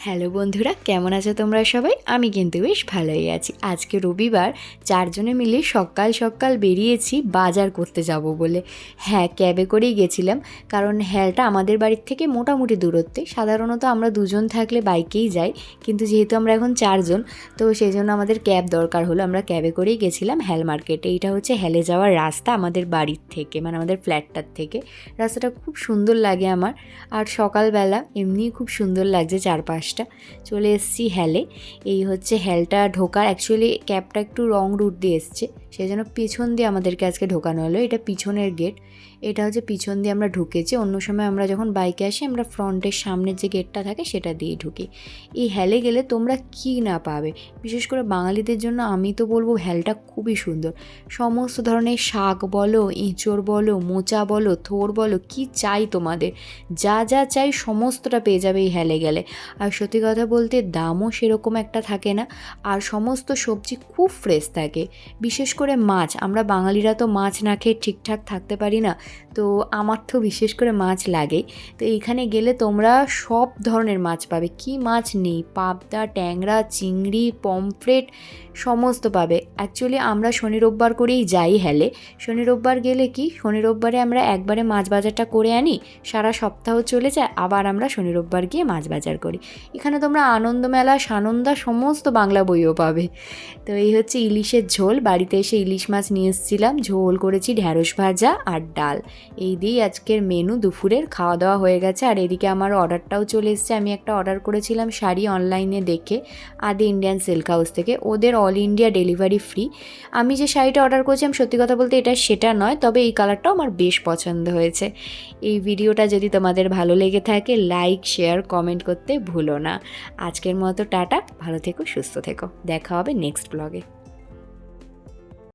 Hello বন্ধুরা, কেমন আছো তোমরা সবাই? আমি কিন্তু বেশ ভালোই আছি। আজকে রবিবার, চারজনে মিলে সকাল সকাল বেরিয়েছি বাজার করতে যাব বলে। হ্যাঁ ক্যাবে করেই গেছিলাম, কারণ হ্যালটা আমাদের বাড়ির থেকে মোটামুটি দূরত্বে। সাধারণত আমরা দুজন থাকলে বাইকেই যাই, কিন্তু যেহেতু আমরা এখন চারজন, তো সেই জন্য আমাদের ক্যাব দরকার হলো। আমরা ক্যাবে করেই গেছিলাম হ্যাল মার্কেটে। এইটা হচ্ছে হ্যালে যাওয়ার রাস্তা আমাদের বাড়ির থেকে মানে আমাদের ফ্ল্যাটটার থেকে। রাস্তাটা খুব সুন্দর লাগে আমার। আর সকালবেলা এমনিই খুব সুন্দর লাগছে চারপাশটা চলে এসেছি হ্যালে এই হচ্ছে হ্যালটা ঢোকার। অ্যাকচুয়ালি ক্যাবটা একটু রং রুট দিয়ে এসছে। সেই জন্য পিছন দিয়ে আমাদেরকে আজকে ঢোকানো হলো। এটা পিছনের গেট এটা হচ্ছে পিছন দিয়ে আমরা ঢুকেছি। অন্য সময় আমরা যখন বাইকে আসি, আমরা ফ্রন্টের সামনের যে গেটটা থাকে, সেটা দিয়ে ঢুকি। এই হ্যালে গেলে তোমরা কি না পাবে? বিশেষ করে বাঙালিদের জন্য আমি তো বলব হ্যালটা খুবই সুন্দর। সমস্ত ধরনের শাক বলো এঁচড় বলো, মোচা বলো, থোর বলো, কি চাই তোমাদের? যা যা চাই সমস্তটা পেয়ে যাবে এই হ্যালে গেলে। আর সত্যি কথা বলতে দামও সেরকম একটা থাকে না। আর সমস্ত সবজি খুব ফ্রেশ থাকে। বিশেষ করে মাছ, আমরা বাঙালিরা তো মাছ না খেয়ে ঠিকঠাক থাকতে পারি না, তো আমার তো বিশেষ করে মাছ লাগে তো এখানে গেলে তোমরা সব ধরনের মাছ পাবে, কি মাছ নেই? পাবদা, ট্যাংরা, চিংড়ি, পমফ্রেট সমস্ত পাবে অ্যাকচুয়ালি আমরা শনি রোববার করেই যাই হ্যালে শনি রোববার গেলে কি? শনি রোববারে আমরা একবারে মাছ বাজারটা করে আনি, সারা সপ্তাহ চলে যায়, আবার আমরা শনি রোববার গিয়ে মাছ বাজার করি। এখানে তোমরা আনন্দমেলা সানন্দা, সমস্ত বাংলা বইও পাবে। তো এই হচ্ছে ইলিশের ঝোল। বাড়িতে এসে ইলিশ মাছ নিয়ে এসেছিলাম। ঝোল করেছি ঢ্যাঁড়স ভাজা আর ডাল। এই দিয়েই আজকের মেনু দুপুরের। খাওয়া দাওয়া হয়ে গেছে। আর এদিকে আমার অর্ডারটাও চলে এসেছে। আমি একটা অর্ডার করেছিলাম শাড়ি অনলাইনে দেখে, আদি ইন্ডিয়ান সিল্ক হাউস থেকে। ওদের অল ইন্ডিয়া ডেলিভারি ফ্রি আমি যে শাড়িটা অর্ডার করেছি, আমি সত্যি কথা বলতে এটা সেটা নয়, তবে এই কালারটাও আমার বেশ পছন্দ হয়েছে। এই ভিডিওটা যদি তোমাদের ভালো লেগে থাকে লাইক শেয়ার কমেন্ট করতে ভুলো না। আজকের মতো টাটা, ভালো থেকো, সুস্থ থেকো। দেখা হবে নেক্সট ব্লগে